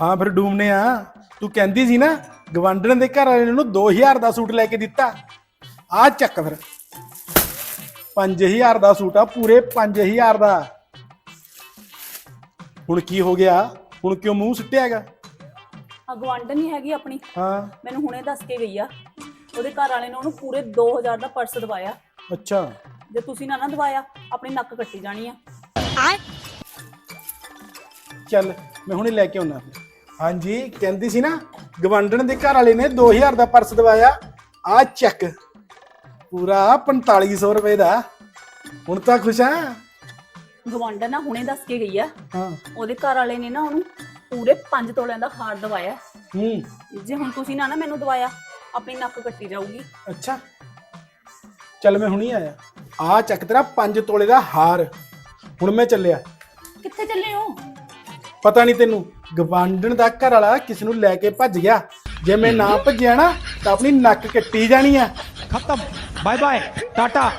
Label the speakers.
Speaker 1: ਹਾਂ ਫਿਰ ਡੂਮਨੇ ਆ। ਤੂੰ ਕਹਿੰਦੀ ਸੀ ਨਾ ਗਵਾਂਢਣ ਦੇ ਘਰ ਵਾਲੇ ਨੂੰ 2000 ਦਾ ਸੂਟ ਲੈ ਕੇ ਦਿੱਤਾ। ਆ ਚੱਕ ਫਿਰ। 5000 ਦਾ ਸੂਟ ਆ ਪੂਰੇ 5000 ਦਾ। ਹੁਣ ਕੀ ਹੋ ਗਿਆ? ਹੁਣ ਕਿਉਂ ਮੂੰਹ ਸੁੱਟਿਆ ਹੈਗਾ?
Speaker 2: ਆ ਗਵਾਂਢਣ ਨਹੀਂ ਹੈਗੀ ਆਪਣੀ।
Speaker 1: ਹਾਂ।
Speaker 2: ਮੈਨੂੰ ਹੁਣੇ ਦੱਸ ਕੇ ਗਈ ਆ। ਉਹਦੇ ਘਰ ਵਾਲੇ ਨੇ ਉਹਨੂੰ ਪੂਰੇ 2000 ਦਾ ਪਰਸ ਦਵਾਇਆ।
Speaker 1: ਅੱਛਾ।
Speaker 2: ਜੇ ਤੁਸੀਂ ਨਾ ਨਾ ਦਵਾਇਆ ਆਪਣੀ ਨੱਕ ਕੱਟੀ ਜਾਣੀ ਆ।
Speaker 1: ਚੱਲ ਮੈਂ ਹੁਣੇ ਲੈ ਕੇ ਆਉਣਾ ਫਿਰ ਹਾਂਜੀ ਕਹਿੰਦੀ ਸੀ ਨਾ ਗਵਾਂਢਣ ਦੇ ਘਰ ਵਾਲੇ ਨੇ 2000 ਦਾ ਪਰਸ ਦਵਾਇਆ। ਆ ਚੱਕ ਪੂਰਾ 4500 ਰੁਪਏ ਦਾ। ਹੁਣ ਤਾਂ ਖੁਸ਼ ਆ?
Speaker 2: ਗਵਾਂਢਣ ਨਾ ਹੁਣੇ ਦੱਸ ਕੇ ਗਈ ਆ।
Speaker 1: ਹਾਂ।
Speaker 2: ਉਹਦੇ ਘਰ ਵਾਲੇ ਨੇ ਨਾ ਉਹਨੂੰ ਪੂਰੇ 5 ਤੋਲਿਆਂ ਦਾ ਹਾਰ ਦਵਾਇਆ।
Speaker 1: ਹੂੰ।
Speaker 2: ਜੇ ਹੁਣ ਤੁਸੀਂ ਨਾ ਨਾ ਮੈਨੂੰ ਦਵਾਇਆ ਆਪਣੀ ਨੱਕ ਕੱਟੀ ਜਾਊਗੀ।
Speaker 1: ਅੱਛਾ। ਚੱਲ ਮੈਂ ਹੁਣੀ ਆਇਆ। ਆ ਚੱਕ ਤੇਰਾ 5 ਤੋਲੇ ਦਾ ਹਾਰ। ਹੁਣ ਮੈਂ ਚੱਲਿਆ।
Speaker 2: ਕਿੱਥੇ ਚੱਲੇ ਹੋ?
Speaker 1: ਪਤਾ ਨਹੀਂ ਤੈਨੂੰ, ਗਵਾਂਡਣ ਦਾ ਘਰ ਵਾਲਾ ਕਿਸ ਨੂੰ ਲੈ ਕੇ ਭੱਜ ਗਿਆ। ਜੇ ਮੈਂ ਨਾ ਭੱਜਿਆ ਨਾ, ਤਾਂ ਆਪਣੀ ਨੱਕ ਕੱਟੀ ਜਾਣੀ ਆ।
Speaker 3: ਖਤਮ। Bye bye Tata